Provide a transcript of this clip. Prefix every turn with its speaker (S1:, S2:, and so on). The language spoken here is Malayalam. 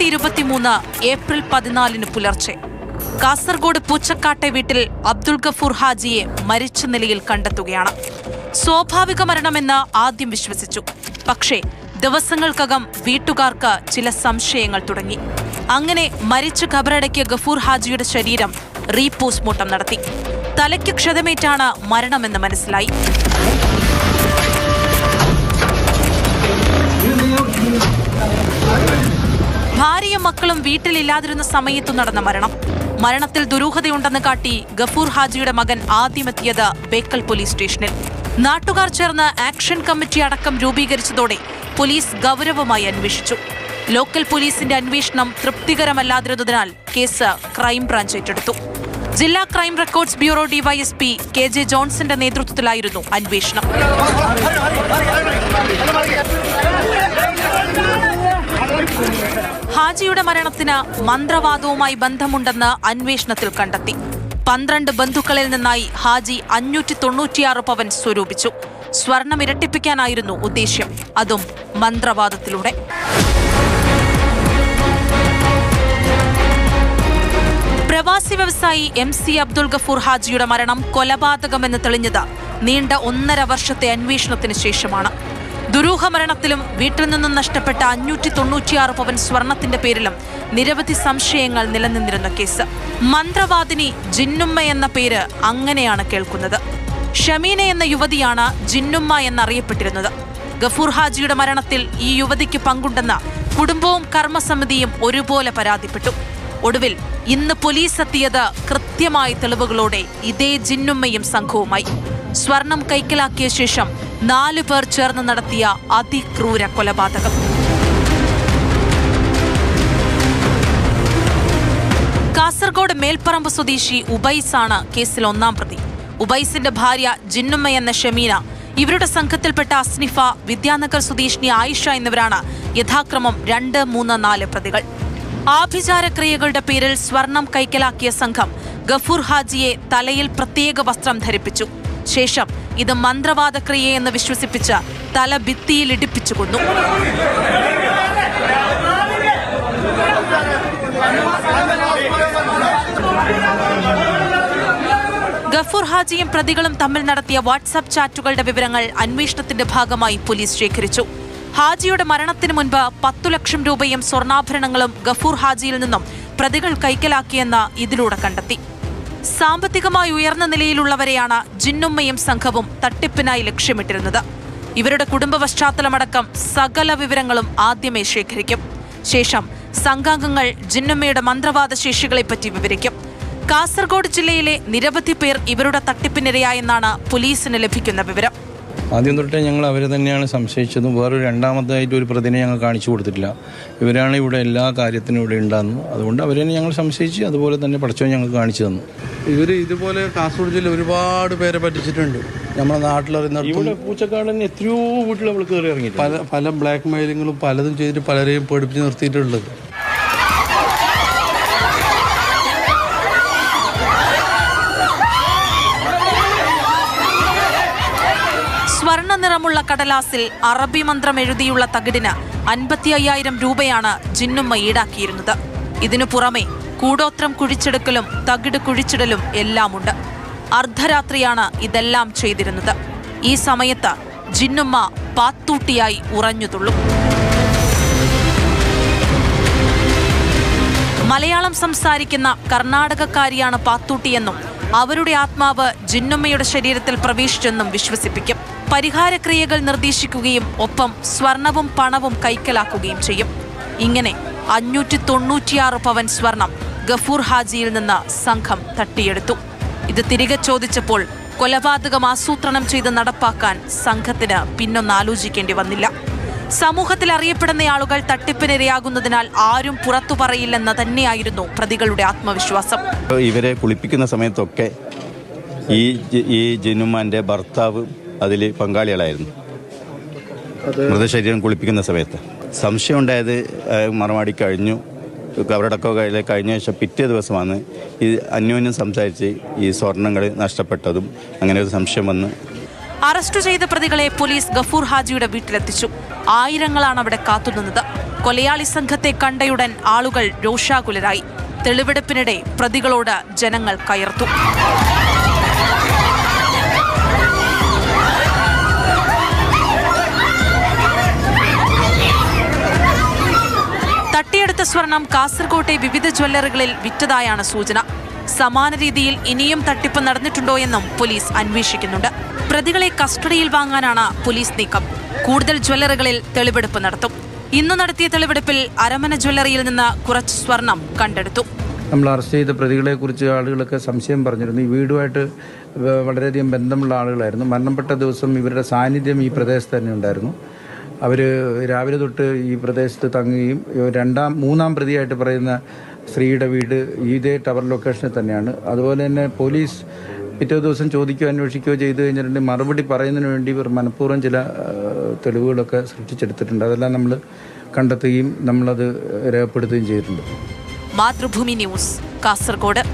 S1: രണ്ടായിരത്തി ഇരുപത്തിമൂന്ന് ഏപ്രിൽ പതിനാലിന് പുലർച്ചെ. കാസർഗോഡ് പൂച്ചക്കാട്ടെ വീട്ടിൽ അബ്ദുൾ ഗഫൂർ ഹാജിയെ മരിച്ച നിലയിൽ കണ്ടെത്തുകയാണ്. സ്വാഭാവിക മരണമെന്ന് ആദ്യം വിശ്വസിച്ചു. പക്ഷേ ദിവസങ്ങൾക്കകം വീട്ടുകാർക്ക് ചില സംശയങ്ങൾ തുടങ്ങി. അങ്ങനെ മരിച്ചു ഖബറടക്കിയ ഗഫൂർ ഹാജിയുടെ ശരീരം റീപോസ്റ്റ്മോർട്ടം നടത്തി. തലയ്ക്ക് ക്ഷതമേറ്റാണ് മരണമെന്ന് മനസ്സിലായി. മക്കളും വീട്ടിലില്ലാതിരുന്ന സമയത്തു നടന്ന മരണം. മരണത്തിൽ ദുരൂഹതയുണ്ടെന്ന് കാട്ടി ഗഫൂർ ഹാജിയുടെ മകൻ ആദ്യമെത്തിയത് ബേക്കൽ പോലീസ് സ്റ്റേഷനിൽ. നാട്ടുകാർ ചേർന്ന് ആക്ഷൻ കമ്മിറ്റി അടക്കം രൂപീകരിച്ചതോടെ പോലീസ് ഗൗരവമായി അന്വേഷിച്ചു. ലോക്കൽ പോലീസിന്റെ അന്വേഷണം തൃപ്തികരമല്ലാതിരുന്നതിനാൽ കേസ് ക്രൈംബ്രാഞ്ച് ഏറ്റെടുത്തു. ജില്ലാ crime records bureau DYSP K J ജോൺസന്റെ നേതൃത്വത്തിലായിരുന്നു അന്വേഷണം. ഹാജിയുടെ മരണത്തിന് മന്ത്രവാദവുമായി ബന്ധമുണ്ടെന്ന് അന്വേഷണത്തിൽ കണ്ടെത്തി. പന്ത്രണ്ട് ബന്ധുക്കളിൽ നിന്നായി ഹാജി അഞ്ഞൂറ്റി തൊണ്ണൂറ്റിയാറ് പവൻ സ്വരൂപിച്ചു. സ്വർണം ഇരട്ടിപ്പിക്കാനായിരുന്നു ഉദ്ദേശ്യം. അതും മന്ത്രവാദത്തിലൂടെ. പ്രവാസി വ്യവസായി എം സി അബ്ദുൾ ഗഫൂർ ഹാജിയുടെ മരണം കൊലപാതകമെന്ന് തെളിഞ്ഞത് നീണ്ട ഒന്നര വർഷത്തെ അന്വേഷണത്തിന് ശേഷമാണ്. ദുരൂഹ മരണത്തിലും വീട്ടിൽ നിന്നും നഷ്ടപ്പെട്ട അഞ്ഞൂറ്റി തൊണ്ണൂറ്റിയാറ് പവൻ സ്വർണത്തിന്റെ പേരിലും നിരവധി സംശയങ്ങൾ നിലനിന്നിരുന്ന കേസ്. മന്ത്രവാദിനി ജിന്നുമ്മ എന്ന പേര് അങ്ങനെയാണ് കേൾക്കുന്നത്. ഷമീന എന്ന യുവതിയാണ് ജിന്നുമ്മ എന്നറിയപ്പെട്ടിരുന്നത്. ഗഫൂർ ഹാജിയുടെ മരണത്തിൽ ഈ യുവതിക്ക് പങ്കുണ്ടെന്ന കുടുംബവും കർമ്മസമിതിയും ഒരുപോലെ പരാതിപ്പെട്ടു. ഒടുവിൽ ഇന്ന് പോലീസ് എത്തിയത് കൃത്യമായ തെളിവുകളോടെ ഇതേ ജിന്നുമ്മയും സംഘവുമായി. സ്വർണം കൈക്കലാക്കിയ ശേഷം നാലു പേർ ചേർന്ന് നടത്തിയ അതിക്രൂര കൊലപാതകം. കാസർഗോഡ് മേൽപ്പറമ്പ് സ്വദേശി ഉബൈസാണ് കേസിൽ ഒന്നാം പ്രതി. ഉബൈസിന്റെ ഭാര്യ ജിന്നുമ്മ എന്ന ഷമീന ഇവരുടെ സംഘത്തിൽപ്പെട്ട അസ്നിഫ വിദ്യാനഗർ സ്വദേശിനി ആയിഷ എന്നിവരാണ് യഥാക്രമം രണ്ട് മൂന്ന് നാല് പ്രതികൾ. ആഭിചാരക്രിയകളുടെ പേരിൽ സ്വർണം കൈക്കലാക്കിയ സംഘം ഗഫൂർ ഹാജിയെ തലയിൽ പ്രത്യേക വസ്ത്രം ധരിപ്പിച്ചു. ശേഷം ഇത് മന്ത്രവാദ ക്രിയയെന്ന് വിശ്വസിപ്പിച്ച് തല ഭിത്തിയിൽ ഇടിപ്പിച്ചു കൊന്നു. ഗഫൂർ ഹാജിയും പ്രതികളും തമ്മിൽ നടത്തിയ വാട്സാപ്പ് ചാറ്റുകളുടെ വിവരങ്ങൾ അന്വേഷണത്തിന്റെ ഭാഗമായി പോലീസ് ശേഖരിച്ചു. ഹാജിയുടെ മരണത്തിന് മുൻപ് പത്തു ലക്ഷം രൂപയും സ്വർണാഭരണങ്ങളും ഗഫൂർ ഹാജിയിൽ നിന്നും പ്രതികൾ കൈക്കലാക്കിയെന്ന് ഇതിലൂടെ കണ്ടെത്തി. സാമ്പത്തികമായി ഉയർന്ന നിലയിലുള്ളവരെയാണ് ജിന്നുമ്മയും സംഘവും തട്ടിപ്പിനായി ലക്ഷ്യമിട്ടിരുന്നത്. ഇവരുടെ കുടുംബ പശ്ചാത്തലമടക്കം സകല വിവരങ്ങളും ആദ്യമേ ശേഖരിക്കും. ശേഷം സംഘാംഗങ്ങൾ ജിന്നുമ്മയുടെ മന്ത്രവാദ ശേഷികളെപ്പറ്റി വിവരിക്കും. കാസർഗോഡ് ജില്ലയിലെ നിരവധി പേർ ഇവരുടെ തട്ടിപ്പിനിരയായെന്നാണ് പോലീസിന് ലഭിക്കുന്ന വിവരം.
S2: ആദ്യം തൊട്ടേ ഞങ്ങൾ അവരെ തന്നെയാണ് സംശയിച്ചതും. വേറൊരു രണ്ടാമതായിട്ട് ഒരു പ്രതിനെ ഞങ്ങൾ കാണിച്ചു കൊടുത്തിട്ടില്ല. ഇവരാണ് ഇവിടെ എല്ലാ കാര്യത്തിനും ഇവിടെ ഉണ്ടാകുന്നത്. അതുകൊണ്ട് അവരെ ഞങ്ങൾ സംശയിച്ച് അതുപോലെ തന്നെ പഠിച്ചോ ഞങ്ങൾ കാണിച്ചു തന്നു.
S3: ഇവർ ഇതുപോലെ കാസർഗോഡ് ജില്ല ഒരുപാട് പേരെ പറ്റിച്ചിട്ടുണ്ട്. നമ്മുടെ
S2: നാട്ടിലറിയുന്ന പൂച്ചക്കാടൻ എത്രയോ വീട്ടിൽ നമ്മൾ കയറി ഇറങ്ങി
S3: പല പല ബ്ലാക്ക് മെയിലിങ്ങും പലതും ചെയ്തിട്ട് പലരെയും പേടിപ്പിച്ച് നിർത്തിയിട്ടുള്ളത്.
S1: സ്വർണ നിറമുള്ള കടലാസിൽ അറബി മന്ത്രം എഴുതിയുള്ള തകിടിന് അൻപത്തി അയ്യായിരം രൂപയാണ് ജിന്നുമ്മ ഈടാക്കിയിരുന്നത്. ഇതിനു പുറമെ കൂടോത്രം കുഴിച്ചെടുക്കലും തകിട് കുഴിച്ചിടലും എല്ലാമുണ്ട്. അർദ്ധരാത്രിയാണ് ഇതെല്ലാം ചെയ്തിരുന്നത്. ഈ സമയത്ത് ജിന്നുമ്മ പാത്തൂട്ടിയായി ഉറഞ്ഞുതുള്ളും. മലയാളം സംസാരിക്കുന്ന കർണാടകക്കാരിയാണ് പാത്തൂട്ടിയെന്നും അവരുടെ ആത്മാവ് ജിന്നുമ്മയുടെ ശരീരത്തിൽ പ്രവേശിച്ചെന്നും വിശ്വസിപ്പിക്കും. പരിഹാരക്രിയകൾ നിർദ്ദേശിക്കുകയും ഒപ്പം സ്വർണവും പണവും കൈക്കലാക്കുകയും ചെയ്യും. ഇങ്ങനെ അഞ്ഞൂറ്റി തൊണ്ണൂറ്റിയാറ് പവൻ സ്വർണം ഗഫൂർ ഹാജിയിൽ നിന്ന് സംഘം തട്ടിയെടുത്തു. ഇത് തിരികെ ചോദിച്ചപ്പോൾ കൊലപാതകം ആസൂത്രണം ചെയ്ത് നടപ്പാക്കാൻ സംഘത്തിന് പിന്നൊന്നാലോചിക്കേണ്ടി വന്നില്ല. സമൂഹത്തിൽ അറിയപ്പെടുന്ന ആളുകൾ തട്ടിപ്പിനിരയാകുന്നതിനാൽ ആരും പുറത്തു പറയില്ലെന്ന് തന്നെയായിരുന്നു പ്രതികളുടെ ആത്മവിശ്വാസം.
S4: ഇവരെ കുളിപ്പിക്കുന്ന സമയത്തൊക്കെ ഈ ഈ ജിനുമാന്റെ ഭർത്താവ് അതിൽ പങ്കാളികളായിരുന്നു. മൃതശരീരം കുളിപ്പിക്കുന്ന സമയത്ത്. സംശയം ഉണ്ടായത് മറുപടി മറമാടി കഴിഞ്ഞു. അവരുടെയൊക്കെ കയ്യിൽ കഴിഞ്ഞ ശേഷം പിറ്റേ ദിവസമാണ് ഈ അന്യോന്യം സംസാരിച്ച് ഈ സ്വർണങ്ങൾ നഷ്ടപ്പെട്ടതും അങ്ങനെ ഒരു സംശയം വന്ന്
S1: അറസ്റ്റ് ചെയ്ത പ്രതികളെ പോലീസ് ഗഫൂർ ഹാജിയുടെ വീട്ടിലെത്തിച്ചു. ആയിരങ്ങളാണ് അവിടെ കാത്തുനിന്നത്. കൊലയാളി സംഘത്തെ കണ്ടയുടൻ ആളുകൾ രോഷാകുലരായി. തെളിവെടുപ്പിനിടെ പ്രതികളോട് ജനങ്ങൾ കയർത്തു. സ്വർണം കാസർകോട്ടെ വിവിധ ജ്വല്ലറികളിൽ വിറ്റതായാണ് സൂചന. സമാന രീതിയിൽ ഇനിയും തട്ടിപ്പ് നടന്നിട്ടുണ്ടോ എന്നും പോലീസ് അന്വേഷിക്കുന്നുണ്ട്. പ്രതികളെ കസ്റ്റഡിയിൽ വാങ്ങാനാണ് പോലീസ് നീക്കം. കൂടുതൽ ജ്വല്ലറികളിൽ തെളിവെടുപ്പ് നടത്തും. ഇന്ന് നടത്തിയ തെളിവെടുപ്പിൽ അരമന ജ്വല്ലറിയിൽ നിന്ന് കുറച്ച് സ്വർണം കണ്ടെടുത്തു.
S3: നമ്മൾ അറസ്റ്റ് ചെയ്ത പ്രതികളെക്കുറിച്ച് ആളുകളൊക്കെ സംശയം പറഞ്ഞിരുന്നു. ഈ വീടുമായിട്ട് വളരെയധികം ബന്ധമുള്ള ആളുകളായിരുന്നു. മരണപ്പെട്ട ദിവസം ഇവരുടെ സാന്നിധ്യം ഈ പ്രദേശത്ത് തന്നെ ഉണ്ടായിരുന്നു. അവർ രാവിലെ തൊട്ട് ഈ പ്രദേശത്ത് തങ്ങുകയും രണ്ടാം മൂന്നാം പ്രതിയായിട്ട് പറയുന്ന സ്ത്രീയുടെ വീട് ഇതേ ടവർ ലൊക്കേഷനിൽ തന്നെയാണ്. അതുപോലെ തന്നെ പോലീസ് പിറ്റേ ദിവസം ചോദിക്കുകയോ അന്വേഷിക്കുകയോ ചെയ്തു കഴിഞ്ഞിട്ടുണ്ടെങ്കിൽ മറുപടി പറയുന്നതിന് വേണ്ടി ഇവർ മനഃപൂർവം ചില തെളിവുകളൊക്കെ സൃഷ്ടിച്ചെടുത്തിട്ടുണ്ട്. അതെല്ലാം നമ്മൾ കണ്ടെത്തുകയും നമ്മളത് രേഖപ്പെടുത്തുകയും ചെയ്തിട്ടുണ്ട്.
S1: മാതൃഭൂമി ന്യൂസ് കാസർഗോഡ്.